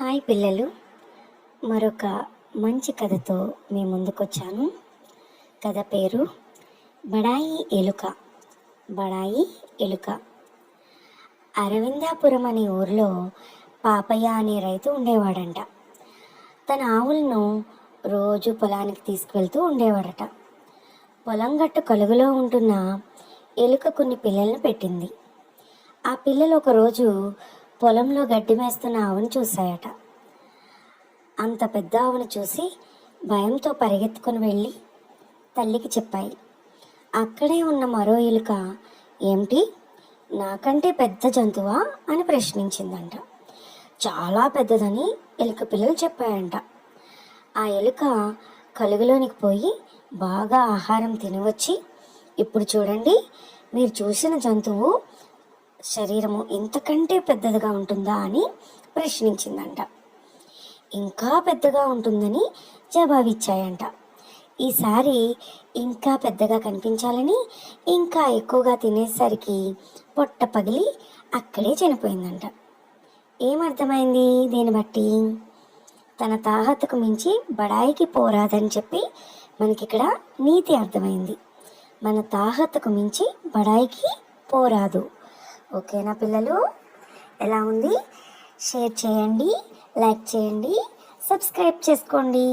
Hi పిల్లలు. మరొక మంచి కథతో మీ ముందుకొచ్చాను. కథ పేరు బడాయి ఎలుక. బడాయి ఎలుక. అరవిందాపురం అనే ఊరిలో పాపయ్య అనే రైతు ఉండేవాడంట. తన ఆవులను రోజు పొలానికి తీసుకువెళ్తూ ఉండేవాడట. పొలం గట్టు కలుగులో ఉంటున్న ఎలుక కొన్ని పిల్లలను పెట్టింది. ఆ పిల్లలు ఒకరోజు పొలంలో గడ్డి మేస్తున్న ఆవును చూశాయట. అంత పెద్ద ఆవును చూసి భయంతో పరిగెత్తుకుని వెళ్ళి తల్లికి చెప్పాయి అక్కడే ఉన్న మరో ఎలుక ఏమిటి? నాకంటే పెద్ద జంతువా? అని ప్రశ్నించిందంట. చాలా పెద్దదని ఎలుక పిల్లలు చెప్పాయంట. ఆ ఎలుక కలుగులోనికి పోయి బాగా ఆహారం తినవచ్చి ఇప్పుడు చూడండి మీరు చూసిన జంతువు శరీరము ఇంతకంటే పెద్దదిగా ఉంటుందా అని ప్రశ్నించిందంట. ఇంకా పెద్దగా ఉంటుందని జవాబిచ్చాయంట. ఈసారి ఇంకా పెద్దగా కనిపించాలని ఇంకా ఎక్కువగా తినేసరికి పొట్ట పగిలి అక్కడే చనిపోయిందంట. ఏమర్థమైంది దీన్ని బట్టి? తన తాహతకు మించి బడాయికి పోరాదని చెప్పి మనకిక్కడ నీతి అర్థమైంది. మన తాహతకు మించి బడాయికి పోరాదు. ఓకేనా పిల్లలు? ఎలా ఉంది? షేర్ చేయండి లైక్ చేయండి సబ్స్క్రైబ్ చేసుకోండి.